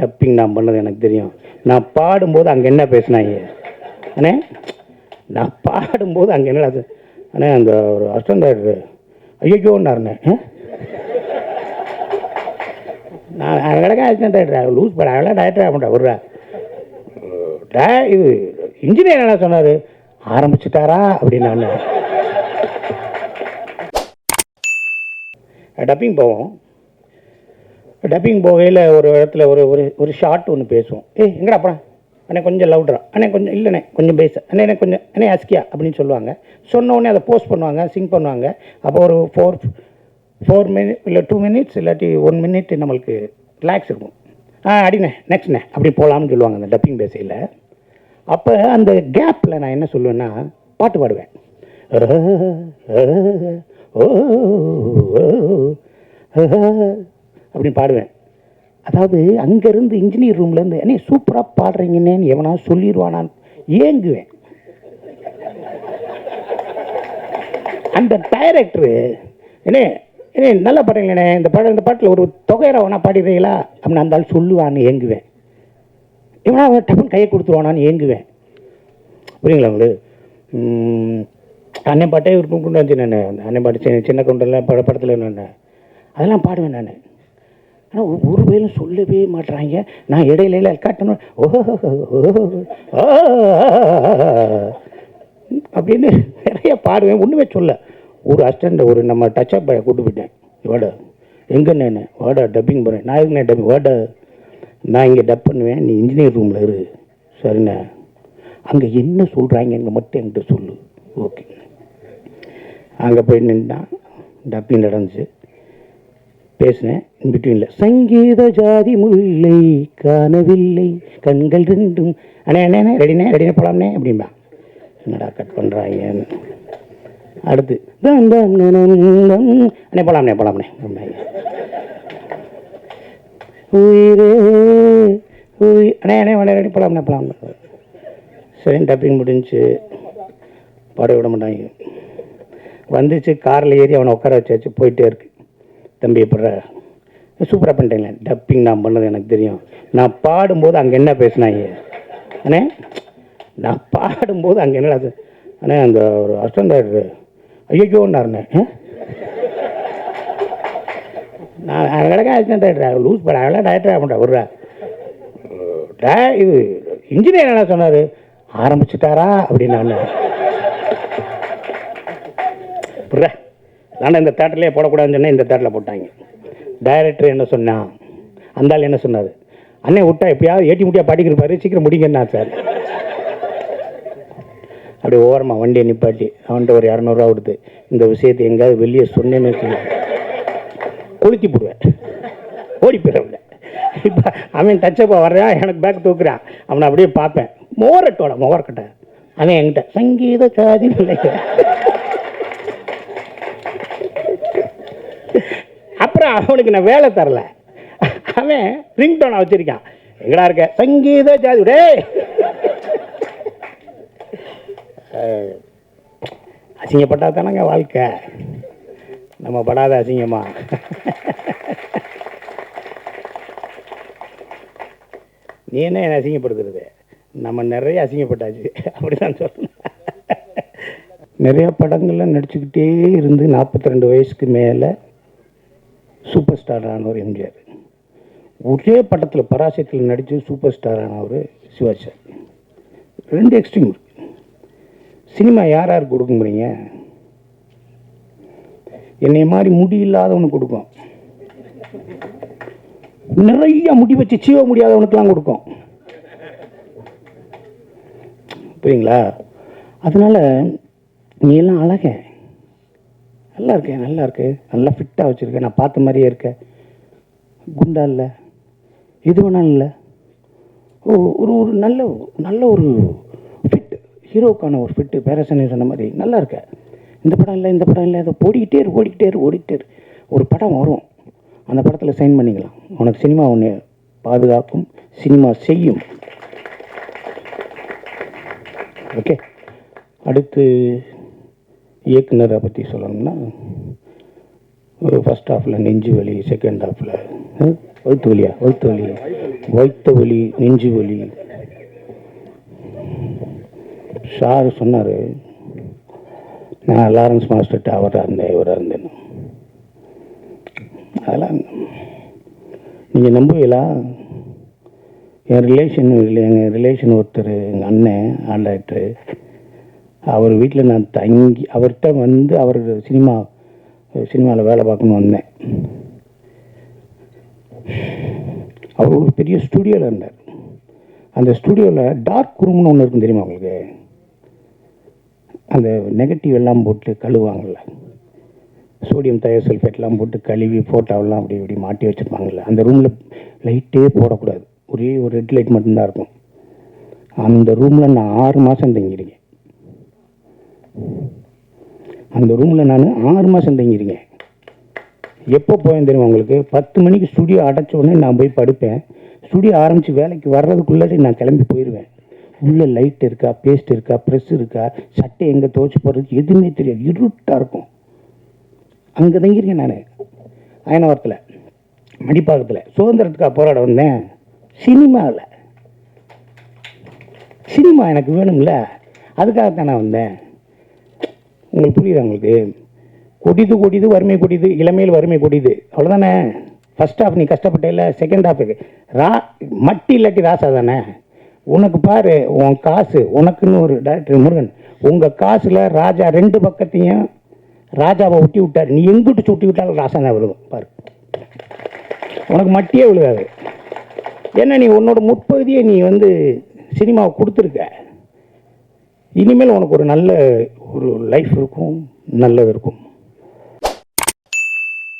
Dubbing நான் பண்ணது எனக்கு தெரியும். நான் பாடும்போது அங்கே என்ன பேசினாங்க அண்ணே? நான் பாடும்போது அங்கே என்ன அண்ணே அந்த ஒரு அஸ்டண்டர் டைரக்டர் ஐயோன்னாருண்ணே நான் அழகாக அசிஸ்டன்ட் லூஸ் பண்ண அழகாக டைரக்டர் ஆக மாட்டேன் விட்றா. டே இது இன்ஜினியர் என்ன சொன்னார்? ஆரம்பிச்சிட்டாரா? அப்படின்னு டப்பிங் போவோம். டப்பிங் போகையில் ஒரு இடத்துல ஒரு ஒரு ஒரு ஷார்ட் ஒன்று பேசுவோம் ஏய் எங்கடா அண்ணே கொஞ்சம் லவுட்ரா அண்ணே கொஞ்சம் இல்லைண்ணே கொஞ்சம் பேச அண்ணே எனக்கு கொஞ்சம் அண்ணே அஸ்கியா அப்படின்னு சொல்லுவாங்க சொன்ன உடனே அதை போஸ்ட் பண்ணுவாங்க சிங் பண்ணுவாங்க அப்போ ஒரு ஃபோர் ஃபோர் மினிட் இல்லை டூ மினிட்ஸ் இல்லாட்டி ஒன் மினிட் நம்மளுக்கு ரிலாக்ஸ் இருக்கும் ஆ அடிண்ணே நெக்ஸ்ட்ண்ணே அப்படி போகலாம்னு சொல்லுவாங்க அந்த டப்பிங் பேசையில் அப்போ அந்த கேப்பில் நான் என்ன சொல்லுவேன்னா பாட்டு பாடுவேன் ஓ அப்படின்னு பாடுவேன். அதாவது அங்கேருந்து இன்ஜினியர் ரூம்லேருந்து என்ன சூப்பராக பாடுறீங்கன்னு எவனா சொல்லிடுவானான்னு ஏங்குவேன். அந்த டைரக்டரு என்ன என்ன நல்லா பாடுறீங்களே இந்த பாட இந்த பாட்டில் ஒரு தொகையரை வேணா பாடிடுறீங்களா? அப்படின்னு அந்த ஆள் சொல்லுவான்னு ஏங்குவேன். இவனா அவன் டப்புன்னு கையை கொடுத்துருவானான்னு ஏங்குவேன். புரியுங்களா உங்களுக்கு? அண்ணன் பாட்டே இருக்கும் கொண்டு வந்து நான் அண்ணன் பாட்டு சின்ன சின்ன கொண்டெல்லாம் பட படத்தில் நான் அதெல்லாம் பாடுவேன் நான். ஆனால் ஒரு பேரும் சொல்லவே மாட்றாங்க. நான் இடையில காட்டணும் ஓஹோ அப்படின்னு நிறைய பாடுவேன். ஒன்றுமே சொல்ல. ஒரு அஸ்டண்ட் ஒரு நம்ம டச்சப் பாயை கூட்டு போயிட்டேன். வாடா எங்கண்ணே வாடா டப்பிங் போகிறேன் நான் எங்கண்ணே டப்பிங் வாடா நான் இங்கே டப் பண்ணுவேன். நீ இன்ஜினியர் ரூமில் இரு. சரிண்ணே. அங்கே என்ன சொல்கிறாங்கன்னு மட்டும் என்கிட்ட சொல்லு. ஓகே. அங்கே போய் நின்றான் டப்பிங் நடந்துச்சு. பேசினேன் பிட்வீனில் சங்கீத ஜாதி முல்லை காணவில்லை. கண்கள் ரெண்டும் அண்ணே அண்ணே ரெடினே ரெடினே போலாம்னே அப்படிம்பா. என்னடா கட் பண்ணுறாங்கன்னு அடுத்து அண்ணே போலாம்னே போலாம்னே உயிரே உயிர் அண்ணே அண்ணே அண்ணே ரெடி போலாம்னே போலாம்னே சரி டப்பிங் முடிஞ்சு பாட விட மாட்டாங்க. வந்துச்சு காரில் ஏறி அவனை உட்கார வச்சாச்சு போயிட்டே இருக்கு. தம்பி எப்பட்ற? சூப்பராக பண்ணிட்டேங்களே டப்பிங் நான் பண்ணது எனக்கு தெரியும். நான் பாடும்போது அங்கே என்ன பேசினாங்க அண்ணே நான் பாடும்போது அங்கே என்ன அண்ணே அந்த ஒரு அசிஸ்டன்ட் டைரக்டர் ஐயோன்னாருண்ணே நான் அழகாக அசிஸ்டன்ட் லூஸ் பண்ண அழகாக டைரக்டர் ஆக மாட்டேன் விட்றா இது இன்ஜினியர் என்ன சொன்னார்? ஆரம்பிச்சிட்டாரா அப்படின்னு நான் ஆனால் இந்த தேட்டர்லேயே போடக்கூடாதுன்னு சொன்னால் இந்த தேட்டரில் போட்டாங்க. டைரக்டர் என்ன சொன்னான் அந்த ஆள் என்ன சொன்னார் அண்ணே விட்டா எப்படியாவது ஏட்டி முட்டியா பாடிக்கிருப்பாரு சீக்கிரம் முடிங்கண்ணா சார் அப்படி ஓரமாக வண்டியை நிப்பாட்டி அவன்கிட்ட ஒரு இரநூறுவா கொடுத்து இந்த விஷயத்தை எங்கேயாவது வெளியே சொன்னேன்னு வச்சுக்கோ கொளுத்தி போடுவேன். ஓடி போயிடுவேன் இப்போ அவன் டச்சப்பா வர்றான் எனக்கு பேக் தூக்குறான். அவனை அப்படியே பார்ப்பேன். மோரட்டோட மோரக்கட்டை. அவன் என்கிட்ட சங்கீத சாதி நினைக்கிறேன் அவனுக்கு நான் வேலை தரல. அவன் ரிங்டோனை வச்சிருக்கான். எங்கடா இருக்க? சங்கீத ஜாதி. டே அசிங்கப்பட்டா தானங்க வாழ்க்கை. நம்ம படாத அசிங்கமா? நீ என்ன என்னை அசிங்கப்படுத்துறது? நம்ம நிறைய அசிங்கப்பட்டாச்சு. அப்படிதான் சொல்லணும் நிறைய படங்கள்லாம் நடிச்சுக்கிட்டே இருந்து நாற்பத்தி ரெண்டு வயசுக்கு மேலே சூப்பர் ஸ்டார் ஆனவர் எம்ஜிஆர். ஒரே படத்தில் பராசத்தில் நடித்து சூப்பர் ஸ்டார் ஆனவர் சிவாஜி சார். ரெண்டு எக்ஸ்ட்ரீம் இருக்கு. சினிமா யார் யாருக்கு கொடுக்க முடியுங்க? என்னை மாதிரி முடி இல்லாதவனுக்கு கொடுக்கும். நிறைய முடி வச்சு சீவ முடியாதவனுக்கெல்லாம் கொடுக்கும். புரியுங்களா? அதனால நீ எல்லாம் அழக. நல்லா இருக்கேன் நல்லா இருக்கு. நல்லா ஃபிட்டாக வச்சுருக்கேன். நான் பார்த்த மாதிரியே இருக்கேன் குண்டா இல்லை. இது வேணாலும் இல்லை. ஓ ஒரு ஒரு நல்ல நல்ல ஒரு ஃபிட் ஹீரோக்கான ஒரு ஃபிட்டு பேரசனே சொன்ன மாதிரி நல்லா இருக்க. இந்த படம் இல்லை இந்த படம் இல்லை. அதை ஓடிக்கிட்டே இரு ஓடிக்கிட்டே இரு ஓடிக்கிட்டே இரு. ஒரு படம் வரும். அந்த படத்தில் சைன் பண்ணிக்கலாம். உனக்கு சினிமா ஒன்று பாதுகாக்கும் சினிமா செய்யும். ஓகே. அடுத்து இயக்குனரை பற்றி சொல்லணும்னா ஒரு ஃபஸ்ட் ஹாஃபில் நெஞ்சு வலி செகண்ட் ஹாஃபில் வயிற்று வலியா? வயிற்று வலி. வயிற்று வலி நெஞ்சு வலி. சார் சொன்னார் நான் லாரன்ஸ் மாஸ்டர்கிட்ட அவராக இருந்தேன் இவராக இருந்தேன் அதெல்லாம் நீங்கள் நம்புவீங்களா? என் ரிலேஷன் எங்கள் ரிலேஷன் ஒருத்தர் எங்கள் அண்ணன் ஆண்டாக்டரு அவர் வீட்டில் நான் தங்கி அவர்கிட்ட வந்து அவர் சினிமா சினிமாவில் வேலை பார்க்கணுன்னு வந்தேன். அவர் ஒரு பெரிய ஸ்டுடியோவில் இருந்தார். அந்த ஸ்டுடியோவில் டார்க் ரூம்னு ஒன்று இருக்கும் தெரியுமா உங்களுக்கு? அந்த நெகட்டிவ் எல்லாம் போட்டு கழுவாங்கள்ல சோடியம் தயோசல்ஃபேட்லாம் போட்டு கழுவி ஃபோட்டோவெல்லாம் அப்படி இப்படி மாட்டி வச்சுருப்பாங்கல்ல. அந்த ரூமில் லைட்டே போடக்கூடாது. ஒரே ஒரு ரெட் லைட் மட்டும்தான் இருக்கும். அந்த ரூமில் நான் ஆறு மாதம் தங்கியிருக்கேன். அந்த ரூமில் நான் ஆறு மாதம் தங்கியிருக்கேன். எப்போ போயேன் தெரியும் உங்களுக்கு? பத்து மணிக்கு ஸ்டுடியோ அடைச்ச உடனே நான் போய் படுப்பேன். ஸ்டுடியோ ஆரம்பித்து வேலைக்கு வர்றதுக்குள்ளே நான் கிளம்பி போயிடுவேன் உள்ளே லைட் இருக்கா பேஸ்ட் இருக்கா ப்ரெஸ் இருக்கா சட்டை எங்கே துவச்சி போடுறது எதுவுமே தெரியாது. இருட்டாக இருக்கும். அங்கே தங்கியிருக்கேன் நான். அயனவரத்தில் மடிப்பாக்கத்தில். சுதந்திரத்துக்காக போராட வந்தேன். சினிமாவில் சினிமா எனக்கு வேணும்ல. அதுக்காகத்தான் நான் வந்தேன். உங்களுக்கு புரியுது உங்களுக்கு? கொடிது கொடிது வறுமை கொடிது இளமையில் வறுமை கொடிது. அவ்வளோதானே ஃபஸ்ட் ஹாஃப் நீ கஷ்டப்பட்டேல செகண்ட் ஹாஃப் ரா மட்டி இல்லாட்டி ராசா தானே? உனக்கு பாரு உன் காசு உனக்குன்னு ஒரு டாக்டர் முருகன் உங்கள் காசில் ராஜா ரெண்டு பக்கத்தையும் ராஜாவை ஒட்டி விட்டார். நீ எங்கிட்டு சுட்டி விட்டாலும் ராசா தான் விழுகும். பாரு. உனக்கு மட்டியே விழுகாது. ஏன்னா நீ உன்னோட முற்பகுதியை நீ வந்து சினிமாவை கொடுத்துருக்க? இனிமேல் உனக்கு ஒரு நல்ல ஒரு லைஃப் இருக்கும் நல்லது இருக்கும்.